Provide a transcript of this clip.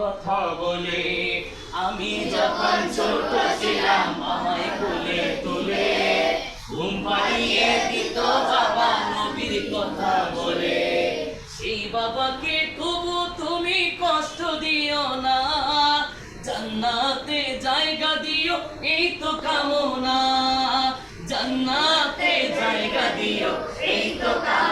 কথা বলে, আমি যখন ছোট ছিলাম, আমায় কোলে তুলে। ঘুম পাড়িয়ে দিত বাবা নবীর কথা বলে। সেই বাবাকে তবু তুমি কষ্ট দিও না, জান্নাতে জায়গা দিও, এই তো কামনা। জান্নাতে জায়গা দিও, এই তো কামনা।